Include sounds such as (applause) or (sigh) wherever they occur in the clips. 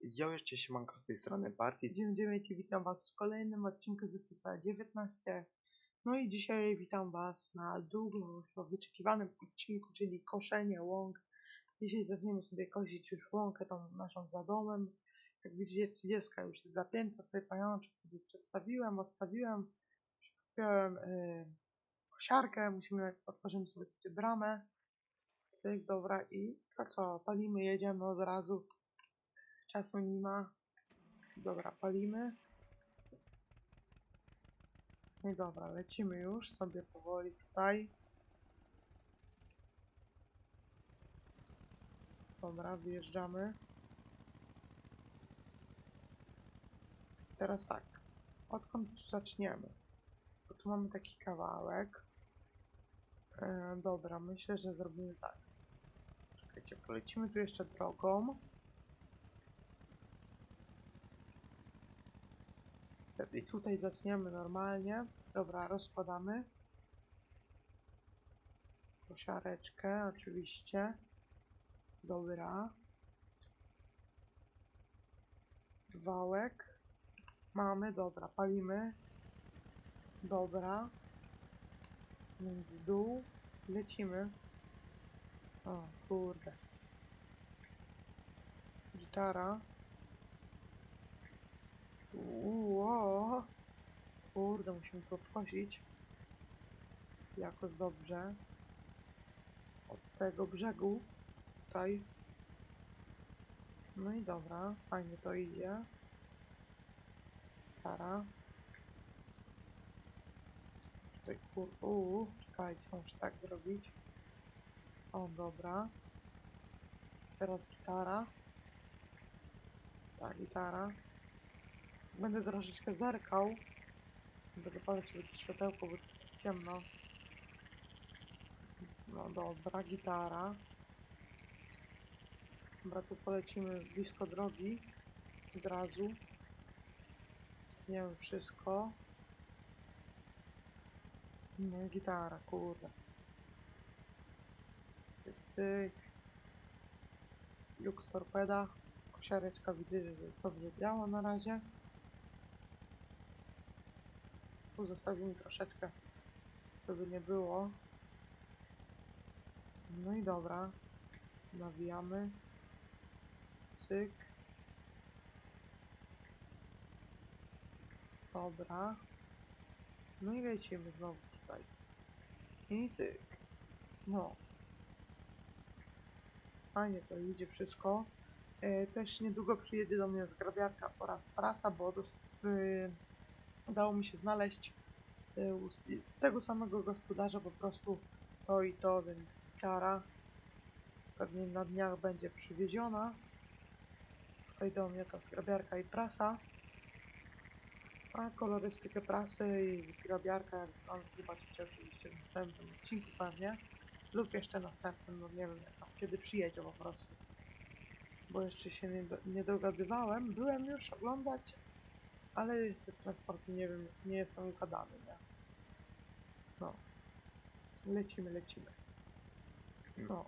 Jo, jeszcze siemanko z tej strony Partii 99 i witam was w kolejnym odcinku z FSA 19. No i dzisiaj witam was na długo wyczekiwanym odcinku, czyli koszenie łąk. Dzisiaj zaczniemy sobie kosić już łąkę tą naszą za domem. Jak widzicie 30 już jest zapięta, tutaj pajączek sobie przedstawiłem, odstawiłem. Kupiłem yy, kosiarkę, musimy, otworzymy sobie tutaj bramę. Cyk, dobra i to co, palimy, jedziemy od razu. Czasu nie ma. Dobra, palimy. No dobra, lecimy już sobie powoli tutaj. Dobra, wyjeżdżamy. Teraz tak. Odkąd zaczniemy? Bo tu mamy taki kawałek. E, dobra, myślę, że zrobimy tak. Czekajcie, polecimy tu jeszcze drogą. Wtedy tutaj zaczniemy normalnie. Dobra, rozkładamy. Kosiareczkę oczywiście. Dobra. Wałek. Mamy, dobra, palimy. Dobra. W dół. Lecimy. O, kurde. Gitara. Uuu, kurde, musimy to obchodzić jakoś dobrze od tego brzegu tutaj. No i dobra, fajnie to idzie. Tara. Tutaj kur... Uuu, czekajcie, muszę tak zrobić. O, dobra. Teraz gitara. Ta gitara. Będę troszeczkę zerkał. Będę zapalać sobie to światełko, bo jest ciemno. Więc no dobra, gitara. Dobra, tu polecimy blisko drogi. Od razu. Tniemy wszystko. No gitara, kurde. Cyk, cyk. Lux torpeda. Kosiareczka widzę, że dobrze działa na razie. Tu zostawimy troszeczkę, żeby nie było. No i dobra. Nawijamy. Cyk. Dobra. No i lecimy znowu tutaj. I cyk. No. Fajnie to idzie wszystko. E, też niedługo przyjedzie do mnie zgrabiarka oraz prasa, bo dos- y, udało mi się znaleźć z tego samego gospodarza po prostu to i to, więc gitara pewnie na dniach będzie przywieziona. Tutaj do mnie ta zgrabiarka i prasa. A kolorystykę prasy i zgrabiarka, jak zobaczycie oczywiście w następnym odcinku pewnie. Lub jeszcze następnym, no nie wiem kiedy przyjedzie po prostu. Bo jeszcze się nie, do, nie dogadywałem. Byłem już oglądać, ale z transportu nie wiem, nie jestem układany, nie? No. Lecimy, lecimy. No.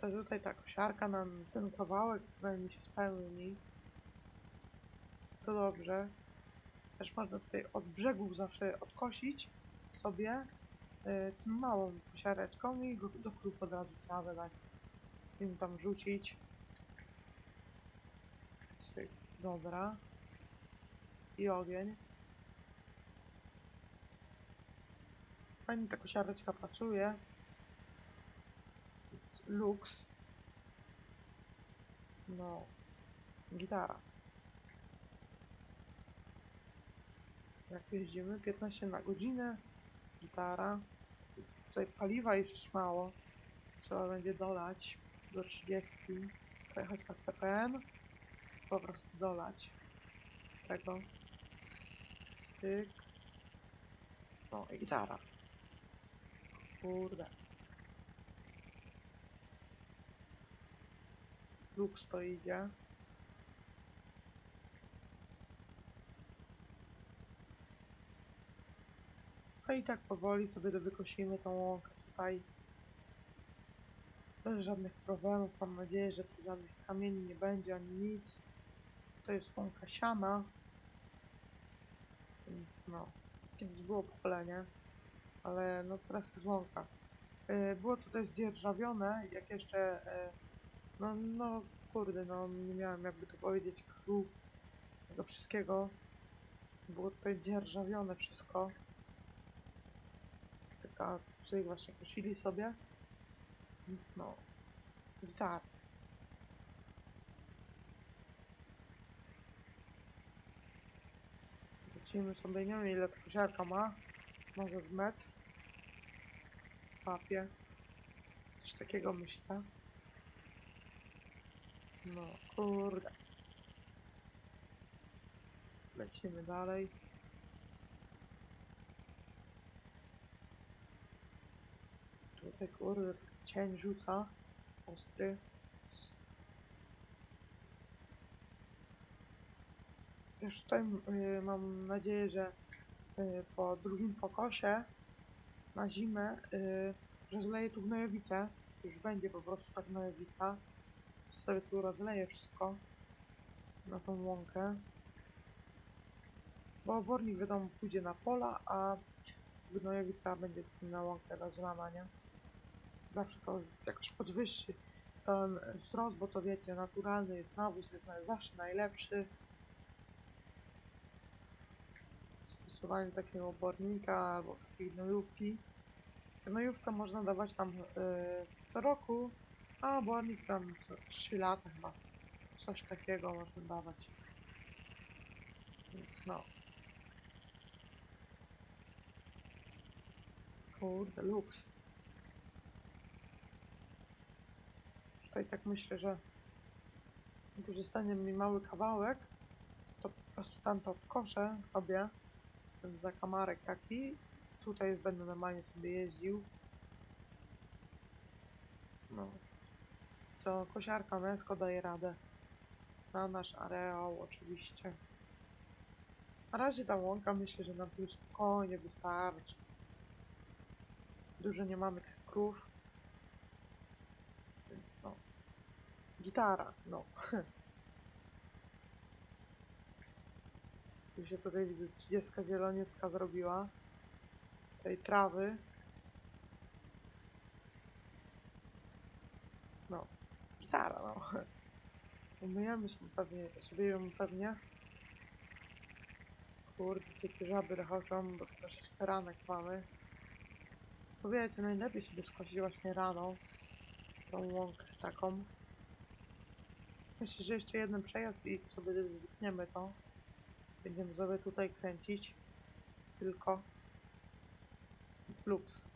To tutaj ta kosiarka nam ten kawałek tutaj mi się spełni. To dobrze. Też można tutaj od brzegów zawsze odkosić sobie y, tą małą kosiareczką i do krów od razu trawę dać. Im tam rzucić. Cyk. Dobra. I ogień. Fajnie ta kosiareczka pracuje. It's lux. No. Gitara. Jak jeździmy? 15 na godzinę. Gitara. Więc tutaj paliwa już mało. Trzeba będzie dolać do 30. Pojechać na CPN. Po prostu dolać tego. Styk. No i gitara. Kurde. Lux to idzie. No i tak powoli sobie do wykosimy tą łąkę tutaj. Bez żadnych problemów. Mam nadzieję, że tu żadnych kamieni nie będzie ani nic. To jest łąka siana. Więc no. Kiedyś było pokolenie. Ale no teraz jest łąka. Y, Było tutaj zdzierżawione, jak jeszcze. y, No, no, kurde, no nie miałem jakby to powiedzieć krów, tego wszystkiego. Było tutaj dzierżawione wszystko. Tak, tutaj właśnie kosili sobie. Więc no. Gitar. Lecimy sobie, nie wiem ile ta kosiarka ma. Może z metr. Papier. Coś takiego myślę. No, kurde. Lecimy dalej. Tutaj kurde, cień rzuca. Ostry. Też tutaj y, mam nadzieję, że y, po drugim pokosie na zimę, y, że zleję tu gnojowicę. Już będzie po prostu ta gnojowica. Sobie tu rozleję wszystko na tą łąkę. Bo obornik wiadomo pójdzie na pola, a gnojowica będzie na łąkę rozlana, nie? Zawsze to jakoś podwyższy ten wzrost, bo to wiecie, naturalny nawóz jest zawsze najlepszy. Stosowanie takiego obornika albo takiej gnojówki. Gnojówkę można dawać tam y, co roku, a obornik tam co 3 lata chyba. Coś takiego można dawać. Więc no. Kurde, luks. Tutaj tak myślę, że jak zostanie mi mały kawałek, to po prostu tam to obkoszę sobie. Ten zakamarek taki. Tutaj będę normalnie sobie jeździł. No. Co, kosiarka męsko daje radę. Na nasz areał oczywiście. Na razie ta łąka myślę, że nam tu spokojnie wystarczy. Dużo nie mamy tych krów. Więc no. Gitara, no. (laughs) Tu się tutaj widzę 30 zieloniutka zrobiła. Tej trawy. No. Gitara, no. Umyjemy się pewnie, sobie ją pewnie. Kurde, jakie żaby rechoczą, bo troszeczkę ranek mamy. Bo wiecie, najlepiej sobie skosić właśnie rano tą łąkę taką. Myślę, że jeszcze jeden przejazd i sobie wytniemy to. Będziemy sobie tutaj kręcić. Tylko. Więc luks.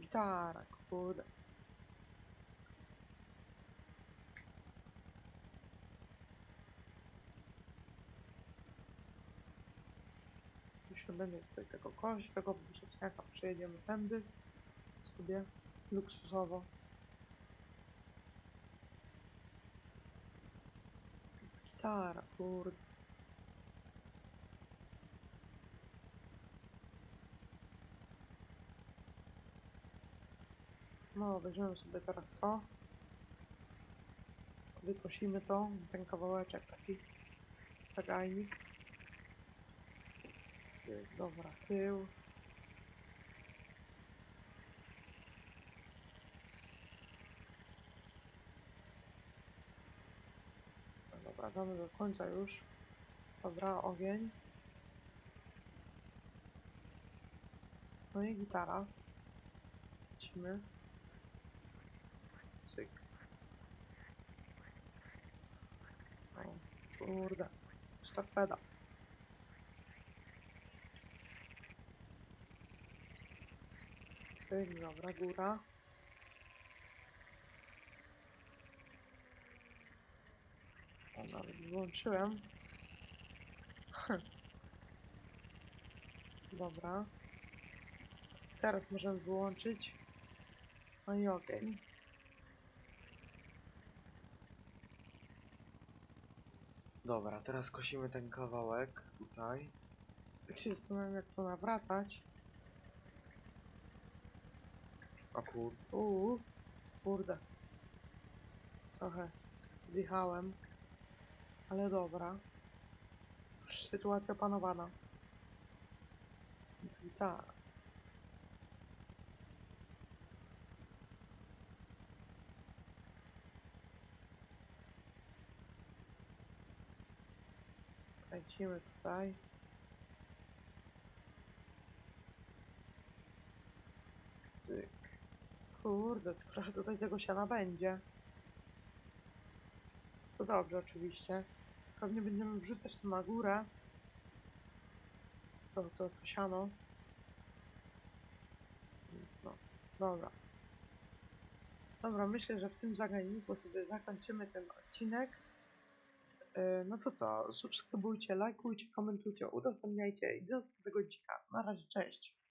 Gitara, kurde. Jeszcze będę tutaj tego kość, tego przesniaka przejedziemy tędy sobie luksusowo. Więc gitara, kurde. No, weźmiemy sobie teraz to. Wykosimy to, ten kawałeczek taki zagajnik. Dobra, tył. Damy do końca już. Dobra, ogień. No i gitara. Lecimy. Cyk. O, kurde. Stop pedał. Cyk, dobra, góra. O, nawet wyłączyłem. (laughs) Dobra. Teraz możemy wyłączyć. No i ogień. Dobra, teraz kosimy ten kawałek tutaj. Tak się zastanawiam, jak to nawracać. O kur... Uuu, kurde. Trochę zjechałem. Ale dobra. Już Sytuacja opanowana. Więc gitara. Lecimy tutaj. Cyk. Kurde, trochę tutaj tego będzie. To dobrze oczywiście. Pewnie będziemy wrzucać to na górę. To, to, to siano. Więc no, dobra. Dobra, myślę, że w tym zaganiku sobie zakończymy ten odcinek. Yy, No to co, subskrybujcie, lajkujcie, komentujcie, udostępniajcie i do następnego dzika. Na razie, cześć.